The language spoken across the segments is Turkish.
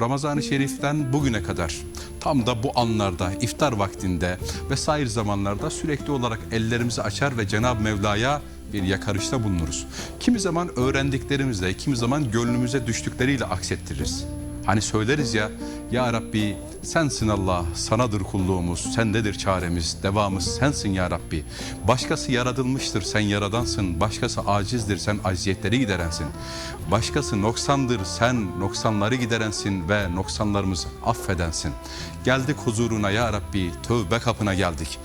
Ramazan-ı Şerif'ten bugüne kadar tam da bu anlarda, iftar vaktinde ve sair zamanlarda sürekli olarak ellerimizi açar ve Cenab-ı Mevla'ya bir yakarışta bulunuruz. Kimi zaman öğrendiklerimizle, kimi zaman gönlümüze düştükleriyle aksettiririz. Hani söyleriz ya, Ya Rabbi sensin Allah, sanadır kulluğumuz, sendedir çaremiz, devamız sensin Ya Rabbi. Başkası yaratılmıştır, sen yaradansın, başkası acizdir, sen acziyetleri giderensin. Başkası noksandır, sen noksanları giderensin ve noksanlarımızı affedensin. Geldik huzuruna Ya Rabbi, tövbe kapına geldik.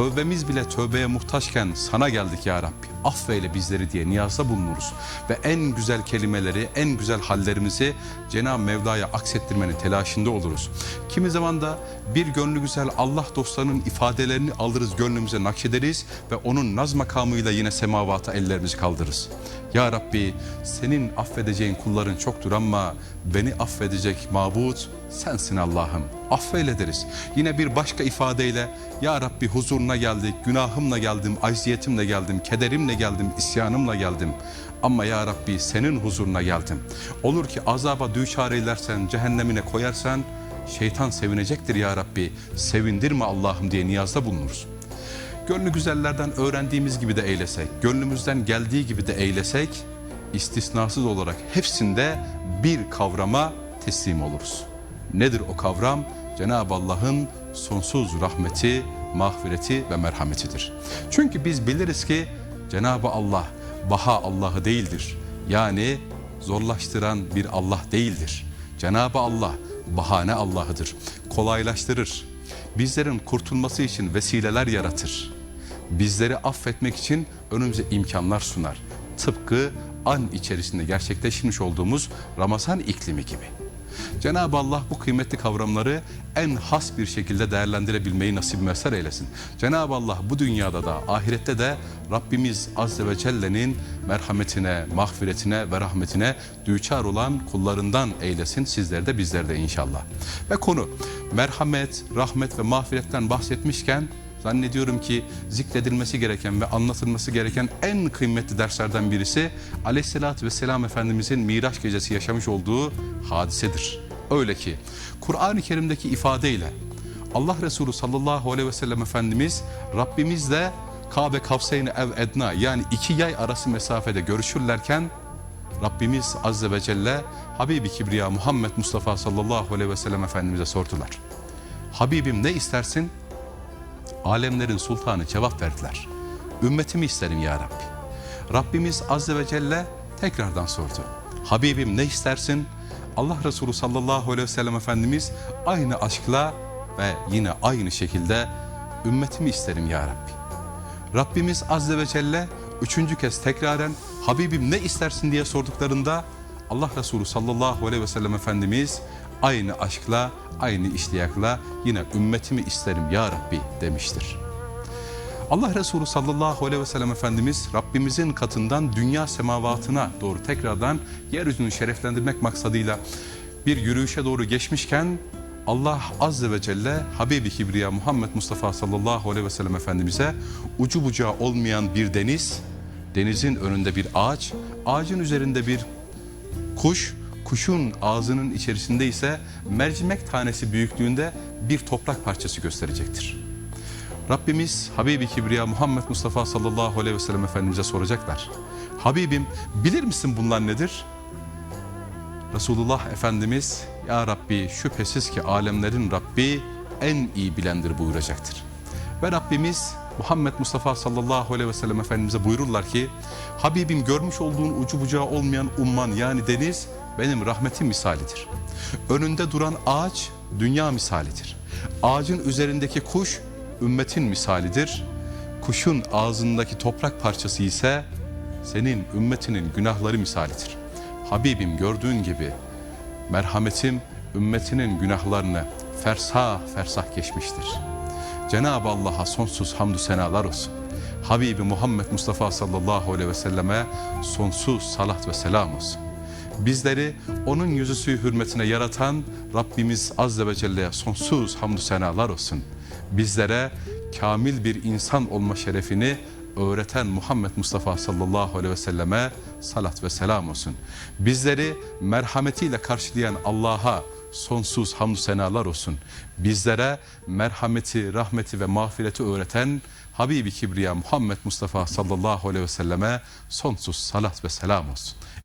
Tövbemiz bile tövbeye muhtaçken sana geldik Ya Rabbi. Affeyle bizleri diye niyazda bulunuruz. Ve en güzel kelimeleri, en güzel hallerimizi Cenab-ı Mevla'ya aksettirmenin telaşında oluruz. Kimi zaman da bir gönlü güzel Allah dostlarının ifadelerini alırız, gönlümüze nakşederiz ve onun naz makamıyla yine semavata ellerimizi kaldırırız. Ya Rabbi senin affedeceğin kulların çoktur ama beni affedecek mabut sensin Allah'ım. Affeyle deriz. Yine bir başka ifadeyle Ya Rabbi huzuruna geldik, günahımla geldim, acziyetimle geldim, kederimle geldim, isyanımla geldim. Ama Ya Rabbi senin huzuruna geldim. Olur ki azaba düçar eylersen, cehennemine koyarsan şeytan sevinecektir Ya Rabbi. Sevindirme Allah'ım diye niyazda bulunuruz. Gönlü güzellerden öğrendiğimiz gibi de eylesek, gönlümüzden geldiği gibi de eylesek, istisnasız olarak hepsinde bir kavrama teslim oluruz. Nedir o kavram? Cenab-ı Allah'ın sonsuz rahmeti, mağfireti ve merhametidir. Çünkü biz biliriz ki Cenab-ı Allah baha Allah'ı değildir. Yani zorlaştıran bir Allah değildir. Cenab-ı Allah bahane Allah'ıdır. Kolaylaştırır. Bizlerin kurtulması için vesileler yaratır. Bizleri affetmek için önümüze imkanlar sunar. Tıpkı an içerisinde gerçekleşmiş olduğumuz Ramazan iklimi gibi. Cenab-ı Allah bu kıymetli kavramları en has bir şekilde değerlendirebilmeyi nasip mesar eylesin. Cenab-ı Allah bu dünyada da ahirette de Rabbimiz Azze ve Celle'nin merhametine, mağfiretine ve rahmetine düçar olan kullarından eylesin sizleri de bizleri de inşallah. Ve konu merhamet, rahmet ve mağfiretten bahsetmişken Zannediyorum ki zikredilmesi gereken ve anlatılması gereken en kıymetli derslerden birisi Aleyhisselatü Vesselam Efendimizin Miraç gecesi yaşamış olduğu hadisedir. Öyle ki Kur'an-ı Kerim'deki ifadeyle Allah Resulü sallallahu aleyhi ve sellem Efendimiz Rabbimizle Kabe Kavseyni ev edna yani iki yay arası mesafede görüşürlerken Rabbimiz Azze ve Celle Habibi Kibriya Muhammed Mustafa sallallahu aleyhi ve sellem Efendimiz'e sordular. Habibim ne istersin? Alemlerin sultanı cevap verdiler. Ümmetimi isterim ya Rabbi. Rabbimiz Azze ve Celle tekrardan sordu. Habibim ne istersin? Allah Resulü sallallahu aleyhi ve sellem Efendimiz aynı aşkla ve yine aynı şekilde ümmetimi isterim ya Rabbi. Rabbimiz Azze ve Celle üçüncü kez tekraren Habibim ne istersin diye sorduklarında Allah Resulü sallallahu aleyhi ve sellem Efendimiz aynı aşkla, aynı iştiyakla yine ümmetimi isterim ya Rabbi demiştir. Allah Resulü sallallahu aleyhi ve sellem Efendimiz Rabbimizin katından dünya semavatına doğru tekrardan yeryüzünü şereflendirmek maksadıyla bir yürüyüşe doğru geçmişken Allah Azze ve Celle Habibi Kibriya Muhammed Mustafa sallallahu aleyhi ve sellem Efendimiz'e ucu bucağı olmayan bir deniz, denizin önünde bir ağaç, ağacın üzerinde bir kuş, kuşun ağzının içerisinde ise mercimek tanesi büyüklüğünde bir toprak parçası gösterecektir. Rabbimiz Habibi Kibriya Muhammed Mustafa sallallahu aleyhi ve sellem Efendimiz'e soracaklar. Habibim bilir misin bunlar nedir? Resulullah Efendimiz Ya Rabbi şüphesiz ki alemlerin Rabbi en iyi bilendir buyuracaktır. Ve Rabbimiz Muhammed Mustafa sallallahu aleyhi ve sellem Efendimiz'e buyururlar ki Habibim görmüş olduğun ucu bucağı olmayan umman yani deniz benim rahmetim misalidir. Önünde duran ağaç dünya misalidir. Ağacın üzerindeki kuş ümmetin misalidir. Kuşun ağzındaki toprak parçası ise senin ümmetinin günahları misalidir. Habibim gördüğün gibi merhametim ümmetinin günahlarını fersah fersah geçmiştir. Cenab-ı Allah'a sonsuz hamdü senalar olsun. Habibi Muhammed Mustafa sallallahu aleyhi ve selleme sonsuz salat ve selam olsun. Bizleri onun yüzüsü hürmetine yaratan Rabbimiz Azze ve Celle'ye sonsuz hamdü senalar olsun. Bizlere kamil bir insan olma şerefini öğreten Muhammed Mustafa sallallahu aleyhi ve selleme salat ve selam olsun. Bizleri merhametiyle karşılayan Allah'a sonsuz hamdü senalar olsun. Bizlere merhameti, rahmeti ve mağfireti öğreten Habibi Kibriya Muhammed Mustafa sallallahu aleyhi ve selleme sonsuz salat ve selam olsun.